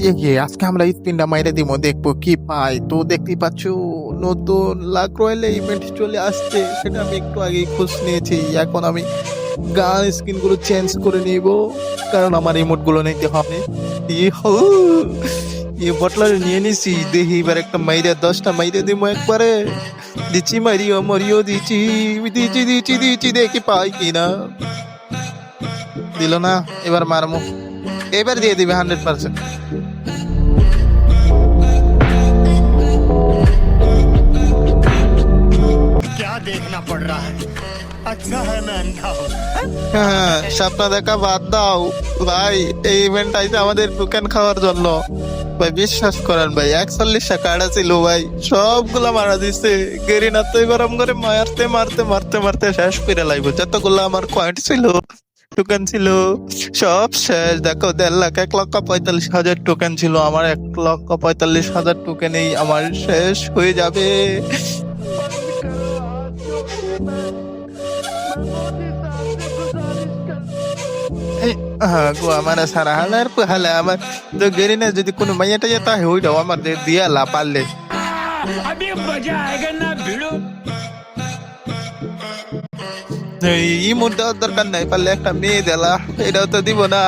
ইয়ে আজকে আমরা স্পিনটা মাইরে দিব দেখব কি পাই। তো দেখতেই পাচ্ছ, নতুন লাক রয়েলে ইভেন্ট চলে আসছে, সেটা আমি একটু আগেই খোঁজ নিয়েছি। এখন আমি গান স্কিনগুলো চেঞ্জ করে নিব, কারণ আমার ইমোটগুলো নিতে হবে ই বটলার নিয়ে নিছি দেখি এবার একটা মাইরে, দশটা মাইরে দিব একবারে। দিচ্ছি মারিও, মরিও, দিচ্ছি দিচ্ছি দিচ্ছি দিচ্ছি, দেখি পাই কিনা। দিল না, এবার মারমো। এবার দিয়ে দিবে হান্ড্রেড পার্সেন্ট। হ্যাঁ, স্বপ্ন দেখা বাদ দাও। ভাই এই ইভেন্ট আইছে আমাদের টোকেন খাওয়ার জন্য। ভাই বিশ্বাস করেন ভাই একচল্লিশটা কার্ড ছিল ভাই। সবগুলা মারা দিছে। গেরিনা তো গরম করে মারতে মারতে মারতে মারতে শেষ করে লাগবে যতগুলো আমার কয়েন্ট ছিল। টোকেন ছিল। সব শেষ। দেখো, দেড় লাখ, এক লক্ষ পঁয়তাল্লিশ হাজার টোকেন ছিল। আমার এক লক্ষ পঁয়তাল্লিশ হাজার টোকেনেই আমার শেষ হয়ে যাবে। হ্যাঁ গো, আমার সারা হালার হালে আমার তো গেরি না, যদি কোনো মাইয়াটা যেতা হইটাও আমার দিয়া লা আমি মজা না ভিড়ো। ইমোট দেওয়ার দরকার নাই, পারলে একটা মেয়ে দিলা, এটাও তো দিব না।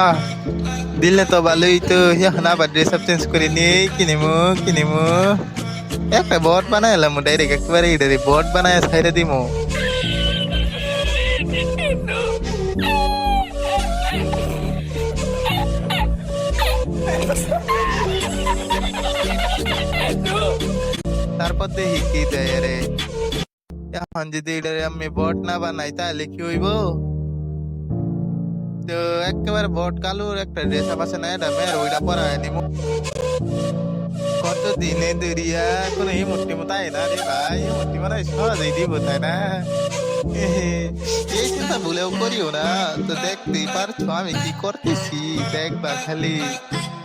দিলে তো ভালোই তো, এখন আবার ড্রেস আপ চেঞ্জ করে নিয়ে কিনিমু কিনিমু। একটা বট বানাই এলাম ডাইরেক্ট একবারে এটা বট বানায় সাইডে দিমু। তারপর দেখি কি দেয় রে। এখন যদি আমি বট না বানাই, তাহলে কি হইব? তো একেবারে বট কালুর একটা ড্রেস আছে না, এটা মেয়ের ওইটা পরায় নিমু কত দিনে দরিয়া কোনো এই মতো আয় না রে ভাই এই মুটি মানে সহজেই দিব তাই না? এই চিন্তা ভুলেও করিও না। তো দেখতেই পারছ আমি কি করতেছি? দেখবা খালি।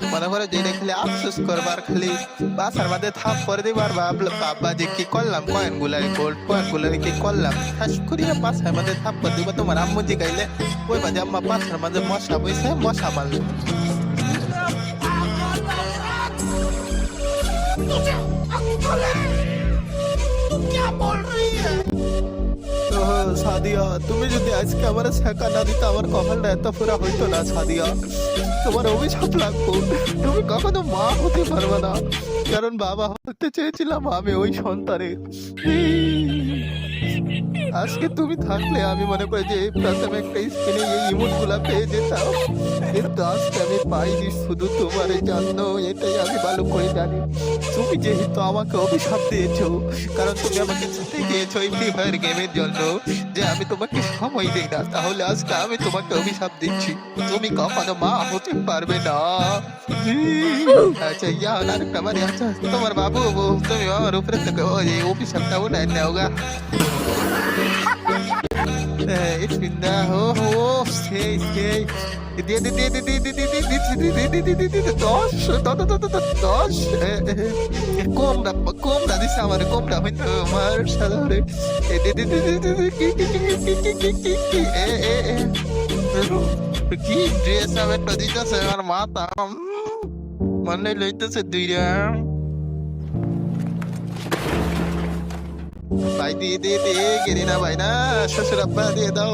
মনে করে যেটা খালি আফসোস করবার খালি বাসার মাঝে থাপ করে দিবার ভাবলাম বাবা যে কি করলাম কয়েনগুলার গোল্ড কয়েনগুলার কি করলাম ঠাস করিয়া বাসার মাঝে থাপ করে দিব তোমার আম্মু জি গাইলে ওই মাঝে আম্মা বাসার মাঝে মশা বইছে মশা মারলো তো সাদিয়া, তুমি যদি আজকে আমার শেখা না দিতে, আমার কপালটা এত পুরা হইতো না সাদিয়া। তোমার অভিশাপ লাগবো। তুমি কখনো মা হতে পারবে না। কারণ বাবা হতে চেয়েছিলাম আমি ওই সন্তানের। আজকে তুমি থাকলে আমি মনে করি যে প্রথমে একটা স্ক্রিনে এই ইমোটগুলা পেয়ে যেতাম। কিন্তু আজকে আমি পাইনি, শুধু তোমার জন্য, এটাই আমি ভালো করে জানি। তুমি যেহেতু আমাকে অভিশাপ দিয়েছ, কারণ তুমি আমাকে ছুটে গিয়েছো এই ফ্রি গেমের জন্য, যে আমি তোমাকে সময় দিই না, তাহলে আজকে আমি তোমাকে অভিশাপ দিচ্ছি। তুমি কখনো মা হতে পারবে না। আচ্ছা ইয়া আরেকটা মানে আচ্ছা তোমার বাবু, তুমি আমার উপরে থেকে ওই অভিশাপটা উঠায় নেও গা। Ich bin der Host. Hey, hey. Dosh, dosh, kom da, kom da, dis amar, kom da, hoy to amar sadore. কি ড্রেস আমার দিতেছে আমার মাথা মনে লইতেছে দুইটা ভাই, দিয়ে দিয়ে দিয়ে গেলি না ভাই না, শ্বশুর আব্বা দিয়ে দাও।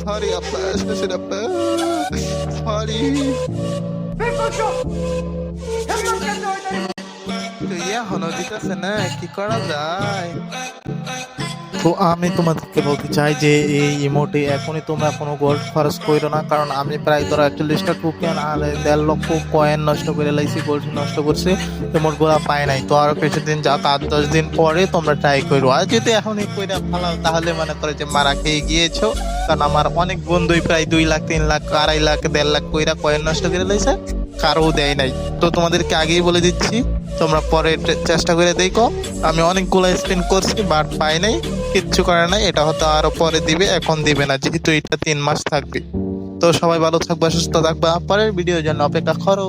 সরি আব্বা, শ্বশুর আব্বা। সরি এখনও দিতেছে না, কি করা যায়? তো আমি তোমাদেরকে বলতে চাই যে এই ইমোটে এখনই তোমরা কোনো গোল্ড খরচ করো না, কারণ আমি প্রায় ধরো একচল্লিশটা টোকেন আর দেড় লক্ষ কয়েন নষ্ট করে লাইছি গোল্ড নষ্ট করছে ইমোটগুলা পায় নাই। তো আরও কিছুদিন যাক আট দশ দিন পরে তোমরা ট্রাই করো। আর যদি এখনই কইরা ফালাও, তাহলে মনে করে যে মারা খেয়ে গিয়েছো, কারণ আমার অনেক বন্ধুই প্রায় দুই লাখ, তিন লাখ, আড়াই লাখ, দেড় লাখ কইরা কয়েন নষ্ট করে লাইছে কারও দেয় নাই। তো তোমাদেরকে আগেই বলে দিচ্ছি, তোমরা পরে চেষ্টা করে দেখো। আমি অনেকগুলো স্পিন করছি বাট পাই নাই। কিচ্ছু করে নাই, এটা হয়তো আরও পরে দিবে, এখন দিবে না, যেহেতু এটা তিন মাস থাকবে। তো সবাই ভালো থাকবে, সুস্থ থাকবা, পরের ভিডিও জন্য অপেক্ষা করো।